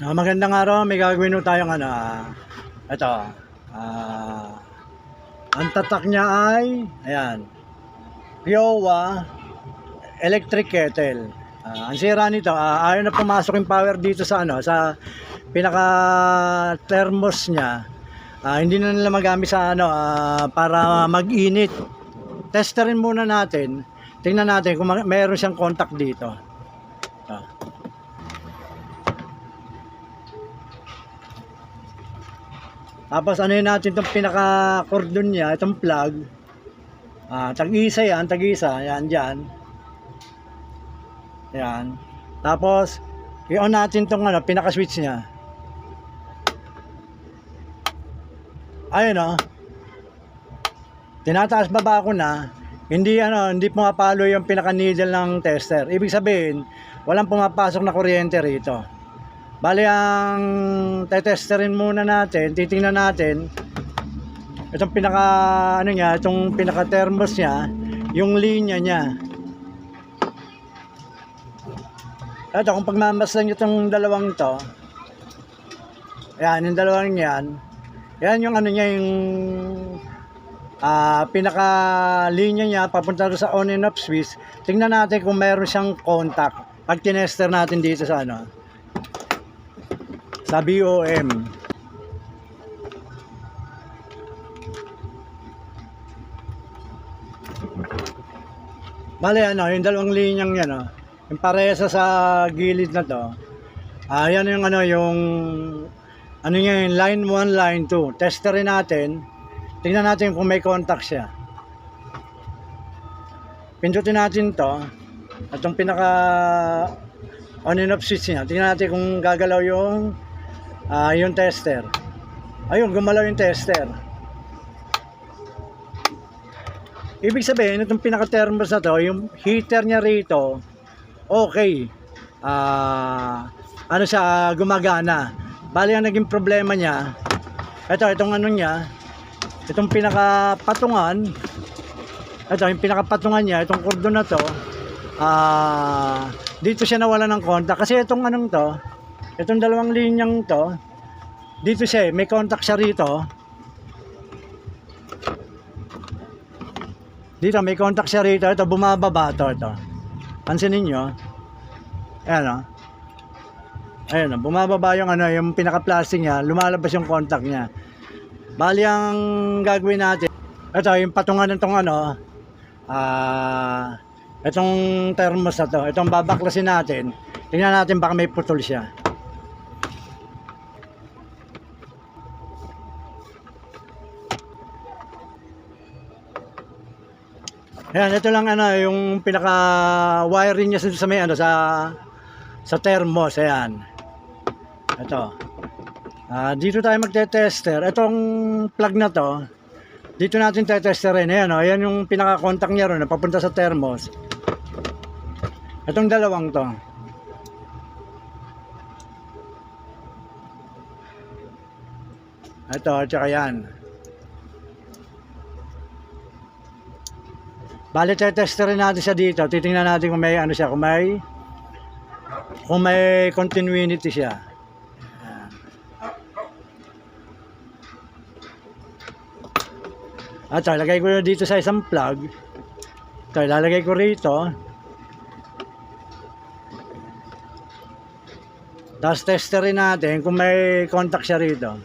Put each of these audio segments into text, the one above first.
Ah, magandang araw, may gagawin tayong ano, ah, ito, ah, ang tatak niya ay, ayan, Kiowa electric kettle. Ah, ang sira nito, ah, ayaw na pumasok yung power dito sa ano, sa pinaka thermos niya. Ah, hindi na nila magamit sa ano, ah, para mag-init. Testerin muna natin. Tingnan natin kung ma- mayroon siyang contact dito. Ah. Tapos ano yun natin itong pinaka-cordon niya, itong plug. Ah, tag-isa yan, tag-isa, yan dyan. Yan. Tapos, i-on natin itong ano, pinaka-switch niya. Ayun o. Tinataas baba ko na, hindi ano, hindi pumapalo yung pinaka-needle ng tester. Ibig sabihin, walang pumapasok na kuryente rito. Bali ang tetesterin muna natin, titingnan natin itong pinaka ano niya, itong pinaka thermos niya, yung linya niya. Ito, kung pagmamasdan niyo itong dalawang to, yan, yung dalawang yan, yan yung ano niya, yung ah pinaka linya niya papunta sa on and off switch. Tingnan natin kung mayroon siyang contact. Pag tinester natin dito sa ano, sa BOM. Bale ano, yung dalawang linyang yan, oh. yung paresa sa gilid na to. Ah, yan yung ano, yung ano niya, yung line 1, line 2. Testerin natin. Tingnan natin kung may contact siya. Pindutin natin to. Itong pinaka on and off switch niya. Tingnan natin kung gagalaw yung ah, yung tester. Ayun, gumalaw yung tester. Ibig sabihin, itong pinaka-thermos na to, yung heater niya rito, okay. Ah, ano siya, gumagana. Bali, ang naging problema niya, ito, itong ano niya, itong pinaka-patungan, ito, yung pinaka-patungan niya, itong cordon na to, ah, dito siya nawala ng contact. Kasi itong anong to, itong dalawang linyang to, dito siya, eh, may contact siya rito, Dito, may contact siya rito. Ito, bumababa to. Ito. Pansinin nyo. Ayan o. Ayan o. Bumababa yung ano, yung pinaka-plastic niya. Lumalabas yung contact niya. Bali ang gagawin natin. Ito, yung patungan nitong ano. Ah, itong thermos na to. Itong babaklasin natin. Tingnan natin baka may putol siya. Ayan, ito lang ano, yung pinaka wiring niya sa, may ano sa sa thermos, ayan. Ito. Ah, dito tayo magte-tester. Itong plug na to, dito natin te-testerin. Ayan, oh, ayan yung pinaka-contact niya ron, papunta sa thermos. Itong dalawang to. Ito, at saka yan. Bale, testerin natin siya dito. Titingnan natin kung may ano siya, kung may kung may continuity siya. Ayan. At ito, lagay ko dito sa isang plug. Ito, ilalagay ko rito. Tapos testerin natin kung may contact siya rito.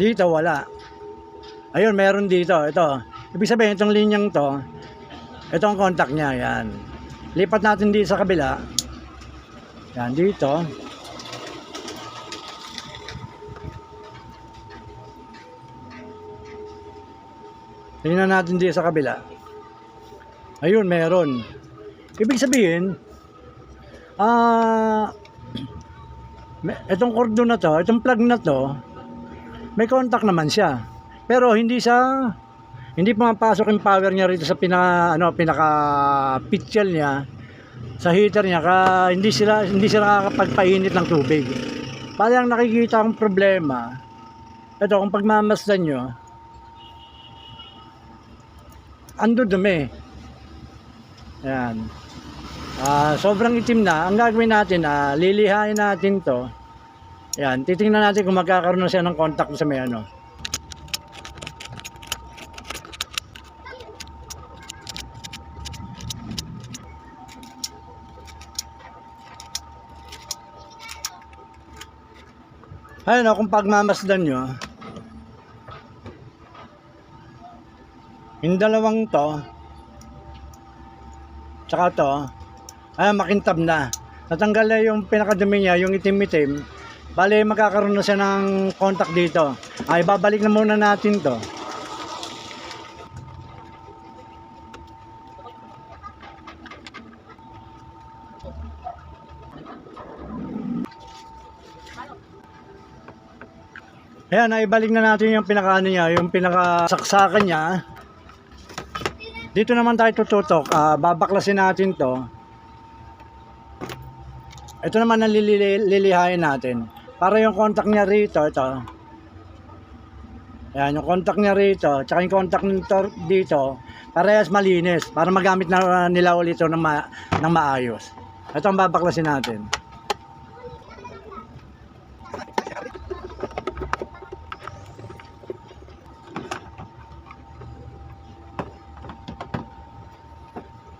Dito, wala. Ayun, meron dito. Ito. Ibig sabihin, itong linyang to, ito ang contact niya. Yan. Lipat natin dito sa kabila. Yan, dito. Tingnan natin dito sa kabila. Ayun, meron. Ibig sabihin, ah, may- itong cordon na to, itong plug na to, may contact naman siya. Pero hindi siya hindi pumapasok yung power niya rito sa pinaka ano pinaka pitchel niya sa heater niya ka hindi sila hindi sila nakakapagpainit ng tubig. Bali ang nakikita kong problema ito kung pagmamasdan nyo ando dumi. Yan. Ah, sobrang itim na. Ang gagawin natin, ah, lilihain natin to. Yan, titingnan natin kung magkakaroon na siya ng contact sa may ano. Ayun o, kung pagmamasdan nyo, yung dalawang to, tsaka to, ay makintab na. Natanggal na yung pinakadumi niya, yung itim-itim. Bale, magkakaroon na siya ng contact dito. Ay, babalik na muna natin to. Ayan, naibalik na natin yung pinakaano niya, yung pinakasaksakan niya. Dito naman tayo tututok, ah, babaklasin natin to. Ito naman ang lili- lilihain natin. Para yung contact niya rito, ito. Ayan, yung contact niya rito, tsaka yung contact nito dito, parehas malinis, para magamit na nila ulit ito ng, ma- ng maayos. Ito ang babaklasin natin.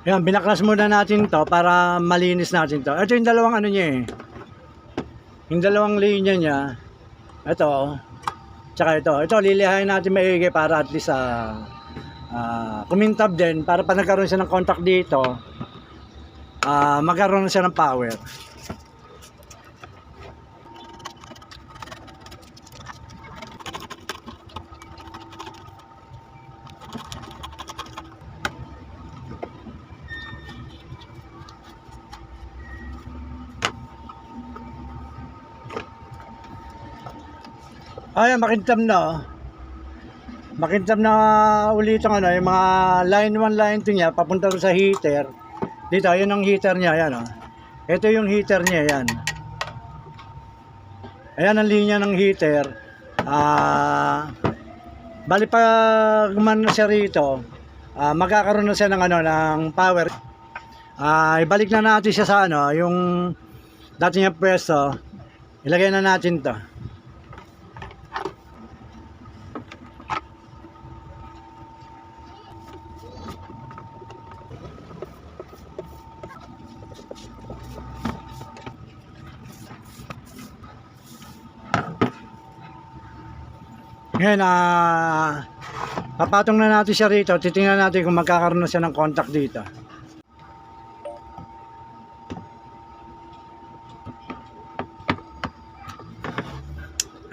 Yan, binaklas muna natin to para malinis natin to. Ito yung dalawang ano niya eh. Yung dalawang linya niya. Ito. Tsaka ito. Ito, lilihain natin maigi para at least ah ah, kumintab din. Para pa nagkaroon siya ng contact dito, ah magkaroon siya ng power. Ayan, makintab na oh. Makintab na ulit ang ano, yung mga line 1, line 2 niya, papunta sa heater. Dito, yun ang heater niya, ayan oh. Ito yung heater niya, ayan. Ayan ang linya ng heater. Ah, bali pa gumano siya rito, ah, magkakaroon na siya ng ano, ng power. Ah, ibalik na natin siya sa ano, yung dati niya pwesto. Ilagay na natin 'to. Ngayon, ah, papatong na natin siya rito. Titingnan natin kung magkakaroon na siya ng contact dito.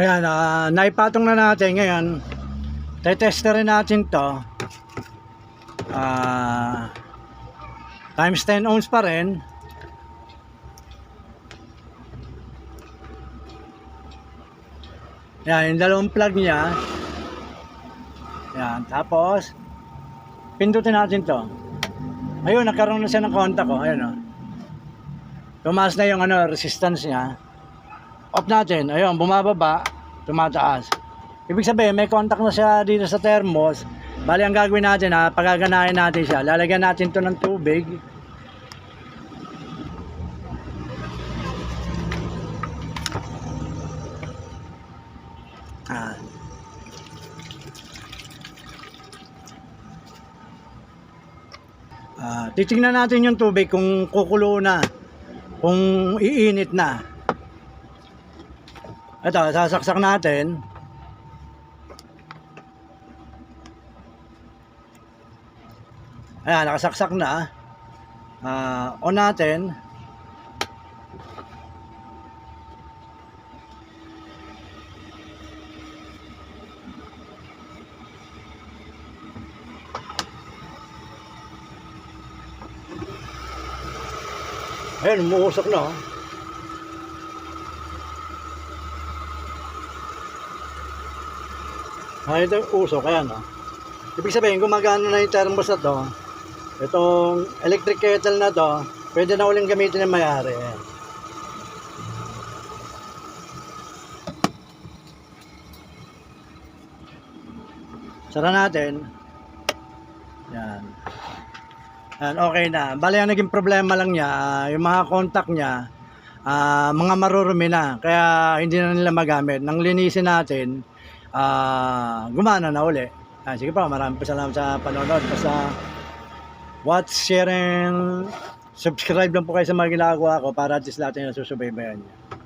Ayan, ah, naipatong na natin ngayon. Tetesterin natin to. Ah, times 10 ohms pa rin. Yan, yung dalawang plug niya. Yan, tapos pindutin natin to. Ayun, nagkaroon na siya ng contact ko. Ayun oh. Tumaas na yung ano, resistance niya. Off natin. Ayun, bumababa, tumataas. Ibig sabihin, may contact na siya dito sa thermos. Bali, ang gagawin natin ha, pagaganahin natin siya. Lalagyan natin to ng tubig. Ah. Ah, titingnan natin yung tubig kung kukulo na, kung iinit na. Ito, sasaksak natin. Ayan, nakasaksak na. Ah, on natin. Ayun, umuusok na. oh. Ah, ito yung usok, ayan oh. Ibig sabihin, gumagana na yung thermos na to. Itong electric kettle na to, pwede na uling gamitin ng mayari. Ayan. Sara natin. Yan. Ayan, okay na. Bali, ang naging problema lang niya, ah, yung mga contact niya, ah, mga marurumi na. Kaya hindi na nila magamit. Nang linisin natin, ah, gumana na uli. Ah, sige pa, maraming salamat sa panonood. Basta watch, share, and subscribe lang po kayo sa mga ginagawa ko para at least lahat yung nasusubaybayan niyo.